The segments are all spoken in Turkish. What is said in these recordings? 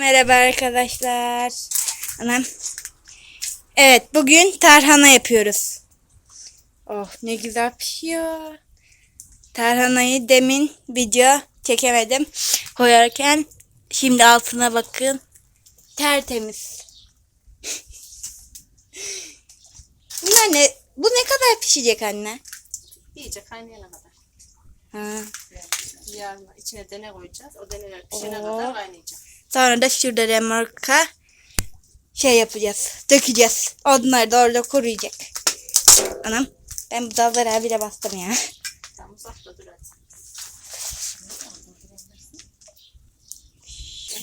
Merhaba arkadaşlar. Anam. Evet bugün tarhana yapıyoruz. Oh ne güzel pişiyor. Tarhanayı demin video çekemedim. Koyarken şimdi altına bakın. Tertemiz. Bunlar ne? Bu ne kadar pişecek anne? İyice kaynayana kadar. Ha. Yarın içine dene koyacağız. O deneler pişene Oo. kadar kaynayacak. Sonra da şurada remorka şey yapacağız. Dökeceğiz. Onlar da orada kuruyacak. Anam ben bu dalları bile bastım ya. Tamam uzakta dur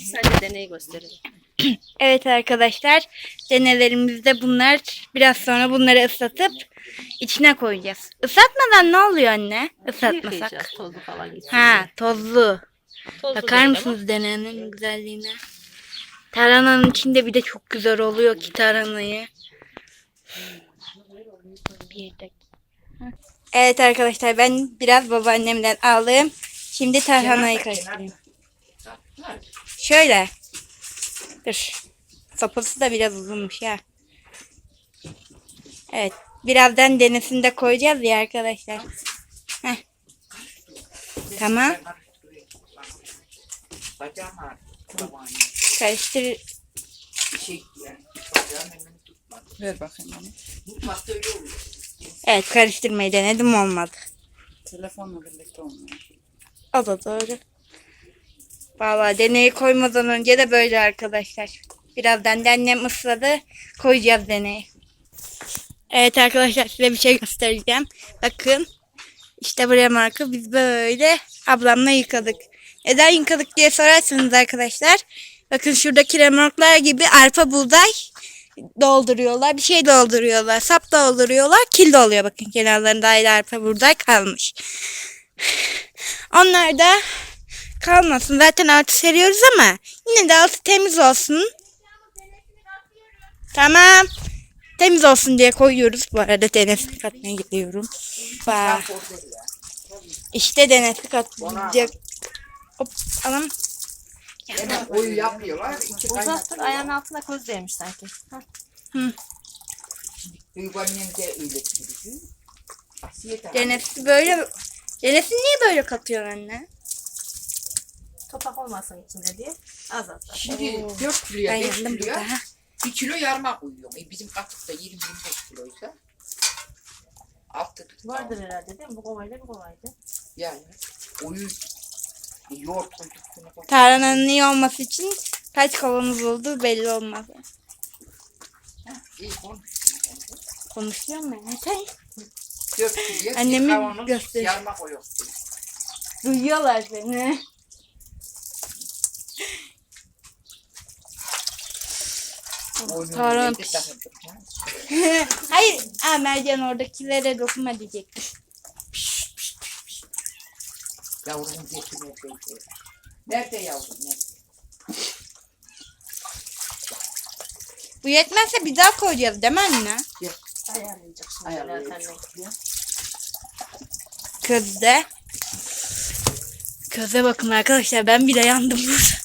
sadece deneyi gösterelim. Evet arkadaşlar denelerimizde bunlar biraz sonra bunları ıslatıp içine koyacağız. Islatmadan ne oluyor anne? Islatmasak. Tozu falan gitsin. Ha tozlu. Tozlu Bakar değil mısınız denenin güzelliğine? Tarhananın içinde bir de çok güzel oluyor ki tarhanayı. Bir dakika. Evet arkadaşlar ben biraz babaannemden aldım. Şimdi tarhanayı karıştırayım. Şöyle. Dur. Sopası da biraz uzunmuş ya. Evet. Birazdan denesini de koyacağız ya arkadaşlar. Heh. Tamam. Bacağım ağrıyor. Kulağım Karıştır. Şey yani. Bacağım hemen tutmadı. Ver bakayım bana. Mutfakta öyle oluyor. Evet karıştırmayı denedim olmadı. Telefonla birlikte olmuyor. O da doğru. Vallahi deneyi koymadan önce de böyle arkadaşlar. Birazdan da annem ısladı. Koyacağız deneyi. Evet arkadaşlar size bir şey göstereceğim. Bakın. İşte buraya marka biz böyle ablamla yıkadık. Neden yıkadık diye sorarsanız arkadaşlar. Bakın şuradaki remorklar gibi arpa buğday dolduruyorlar. Bir şey dolduruyorlar. Sap dolduruyorlar. Kil de oluyor. Bakın kenarlarında ayrı arpa buğday kalmış. Onlar da kalmasın. Zaten altı seriyoruz ama yine de altı temiz olsun. Tamam. Temiz olsun diye koyuyoruz. Bu arada denesi katmaya gidiyorum. Bak. İşte denesi katlayacak. Hop anam. Hemen oyu yapıyorlar. İki Uzaktır kaynatıyorlar. ayağın altına köz değmiş sanki. Hah. Büyük annem de öyle. Denesi böyle. Denesi niye böyle katıyor anne? Topak olmasın içinde diye. Az az. Şimdi Oo. 4 kiloya Ben 5 yandım kiloya burada. ha. 1 kilo yarma koyuyorum. E bizim katıkta 20-25 kiloysa. Altı Vardır herhalde değil mi? Bu kovayla bu kovaydı. Yani oyu e, yoğurt koyduk. Tarhananın iyi olması için kaç kavanoz olduğu belli olmaz. İyi konuş. Konuşuyor mu? Sen 4 kiloya bir Annemin kavanoz gösteri- yarma duyuyorlar seni. Oyunu Tarhana yedi ha. Hayır. Aa, Mercan oradakilere dokunma diyecektim. Yavrum getirmedi. Nerede yavrum? Nerede? Bu yetmezse bir daha koyacağız değil mi anne? Ayarlayacak şimdi. Ayarlayacak. Ayarlayacak. Közde. Köze bakın arkadaşlar ben bile yandım burada.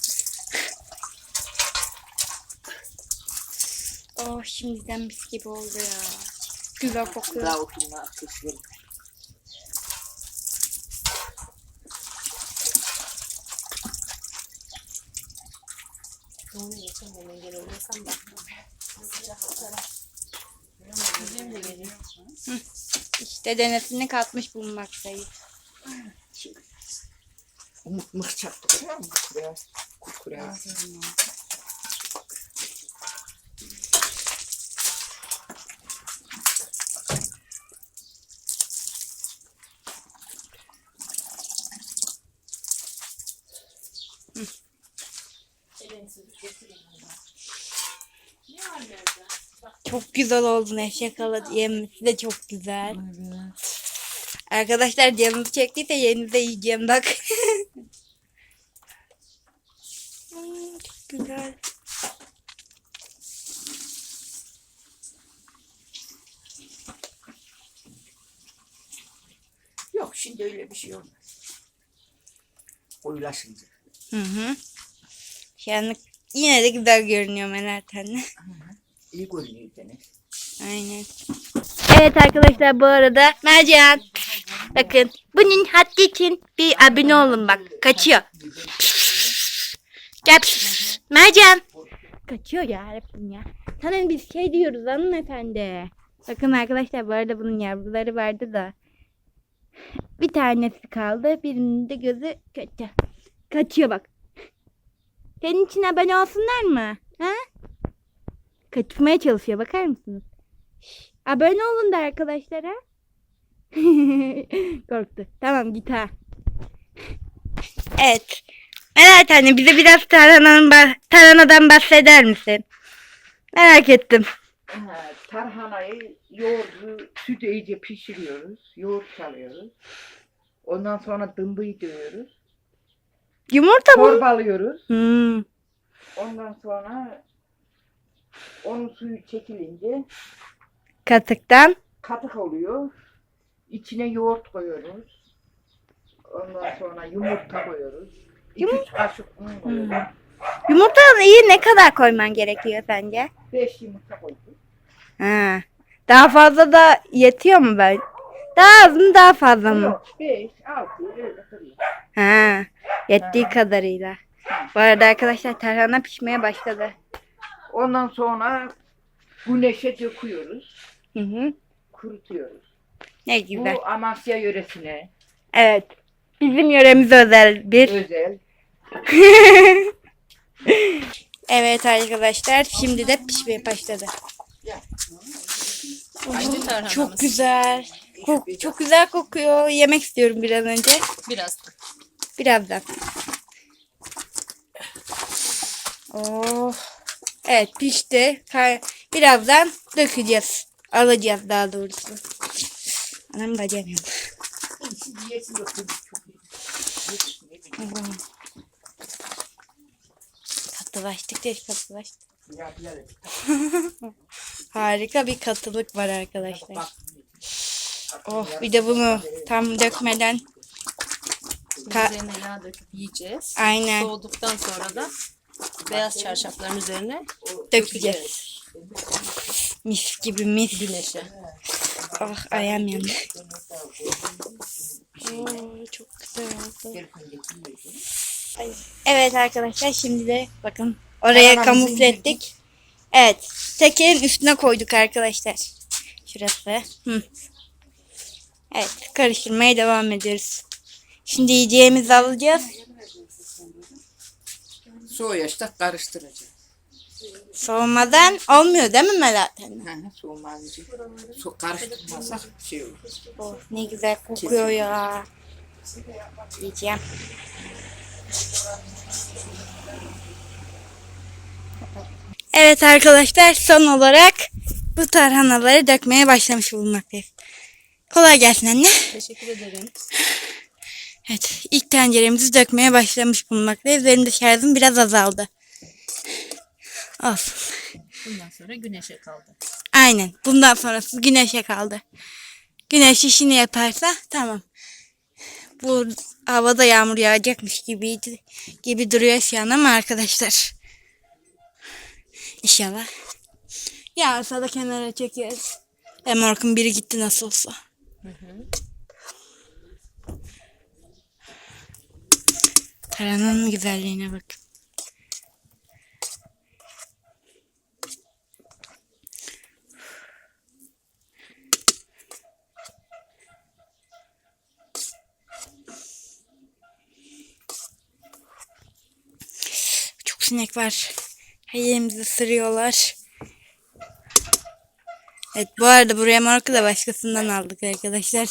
Oh şimdiden mis gibi oldu ya. Güzel kokuyor. Daha oturma kışın. Onu geçen hemen gel oynasam da. Güzel de geliyor. İşte denesini katmış bulunmaktayız. Umut mıh çaktı. Kuraya mı? Kuraya. Çok güzel oldu Neşe Kala yemesi de çok güzel. Arkadaşlar canınız çektiyse yerinize yiyeceğim bak. Hmm, çok güzel. Yok şimdi öyle bir şey olmaz. Oyulaşınca. Hı hı. Yani yine de güzel görünüyor Melahat anne. İyi görünüyor gene. Aynen. Evet arkadaşlar bu arada Mercan. Bakın bunun hattı için bir abone olun bak. Kaçıyor. Gel. Mercan. Kaçıyor ya Rabbim ya. Sana biz şey diyoruz hanımefendi. Bakın arkadaşlar bu arada bunun yavruları vardı da. Bir tanesi kaldı. Birinin de gözü kötü. Kaçıyor bak. Senin için abone olsunlar mı? Ha? Kaçmaya çalışıyor bakar mısınız? Şş, abone olun da arkadaşlara. Korktu. Tamam git ha. Evet. Merak anne bize biraz tarhanadan, tarhanadan bahseder misin? Merak ettim. Ha, tarhanayı yoğurdu, süt iyice pişiriyoruz. Yoğurt çalıyoruz. Ondan sonra dımbıyı dövüyoruz. Yumurta mı? Torbalıyoruz. Hmm. Ondan sonra onun suyu çekilince Katıktan. katık oluyor. İçine yoğurt koyuyoruz. Ondan sonra yumurta koyuyoruz. İki üç kaşık un koyuyoruz. Yumurtanın iyi ne kadar koyman gerekiyor sence? Beş yumurta koyduk. Ha. Daha fazla da yetiyor mu ben? Daha az mı daha fazla mı? Yok beş, altı öyle koyuyoruz. Ha. Yettiği kadarıyla. Bu arada arkadaşlar tarhana pişmeye başladı. Ondan sonra güneşe döküyoruz. Hı hı. Kurutuyoruz. Ne güzel. Bu Amasya yöresine Evet. Bizim yöremize özel bir. özel. Evet arkadaşlar şimdi de pişmeye başladı. Açtı tarhanamız. Çok güzel. Kok, çok güzel kokuyor. Yemek istiyorum bir an önce. Biraz. Birazdan. Oh. Evet pişti. Birazdan dökeceğiz. Alacağız daha doğrusu. Anam. Allah'ım. Katılaştık değil katılaştık. Harika bir katılık var arkadaşlar. Oh bir de bunu tam dökmeden Ka- Üzerine yağ döküp yiyeceğiz. aynen Soğuduktan sonra da beyaz çarşafların üzerine dökeceğiz. Mis gibi mis. güneşe. Ah ayağım yandı. Oo, çok güzel oldu. Evet arkadaşlar şimdi de bakın oraya kamufle ettik. Evet tekerin üstüne koyduk arkadaşlar. Şurası. Hı. Evet karıştırmaya devam ediyoruz. Şimdi yiyeceğimizi alacağız. Soğuyaçta karıştıracağız. Soğumadan olmuyor değil mi Hanım? Hı hı, Soğumayınca. Su karıştırmazsak şey olur. Oh, ne güzel kokuyor ya. Yiyeceğim. Evet arkadaşlar son olarak bu tarhanaları dökmeye başlamış bulunmaktayız. Kolay gelsin anne. Teşekkür ederim. Evet ilk tenceremizi dökmeye başlamış bulunmaktayız. Benim de şarjım biraz azaldı. Olsun. Bundan sonra güneşe kaldı. Aynen. Bundan sonrası güneşe kaldı. Güneş işini yaparsa tamam. Bu havada yağmur yağacakmış gibiydi gibi duruyor şu an ama arkadaşlar. İnşallah. Yağarsa da kenara çekeriz. Emork'un biri gitti nasıl olsa. Taranın güzelliğine bak. Çok sinek var. Her yerimizi ısırıyorlar. Evet bu arada bu remorku da başkasından aldık arkadaşlar.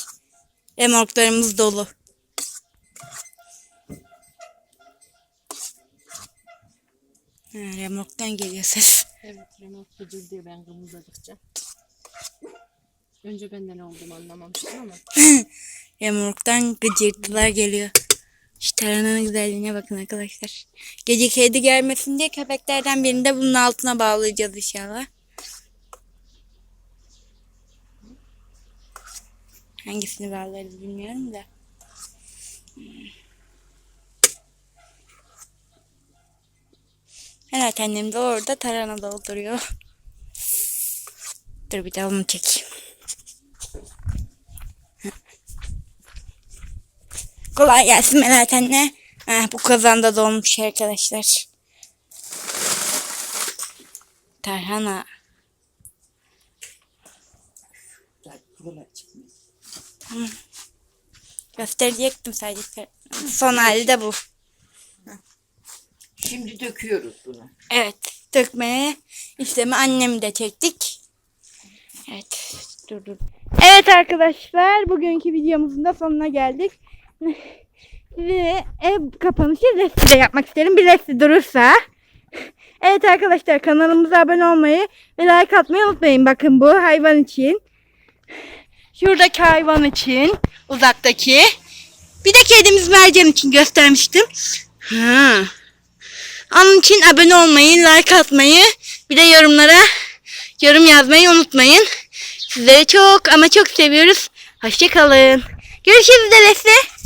Remorklarımız dolu. Ha, remorktan geliyor ses. Evet remote gıcır diyor ben kımıldadıkça. Önce benden oldum anlamamıştım ama. Remorktan gıcırtılar geliyor. Şu tarananın güzelliğine bakın arkadaşlar. Gece kedi gelmesin diye köpeklerden birini de bunun altına bağlayacağız inşallah. Hangisini bağlarız bilmiyorum da. Evet annem de orada tarhana dolduruyor. Dur bir daha onu çekeyim. Kolay gelsin Melahat anne. Ha, bu kazanda dolmuş arkadaşlar. Tarhana. Çıkmıyor. Gösterecektim sadece. Son hali de bu. Şimdi döküyoruz bunu. Evet. Dökmeye işlemi annemi de çektik. Evet. Dur dur. Evet arkadaşlar. Bugünkü videomuzun da sonuna geldik. Size ev kapanışı resti de yapmak isterim. Bir resti durursa. Evet arkadaşlar kanalımıza abone olmayı ve like atmayı unutmayın. Bakın bu hayvan için. Şuradaki hayvan için. Uzaktaki. Bir de kedimiz Mercan için göstermiştim. Ha. Onun için abone olmayı, like atmayı, bir de yorumlara yorum yazmayı unutmayın. Sizleri çok ama çok seviyoruz. Hoşçakalın. Görüşürüz Delesi.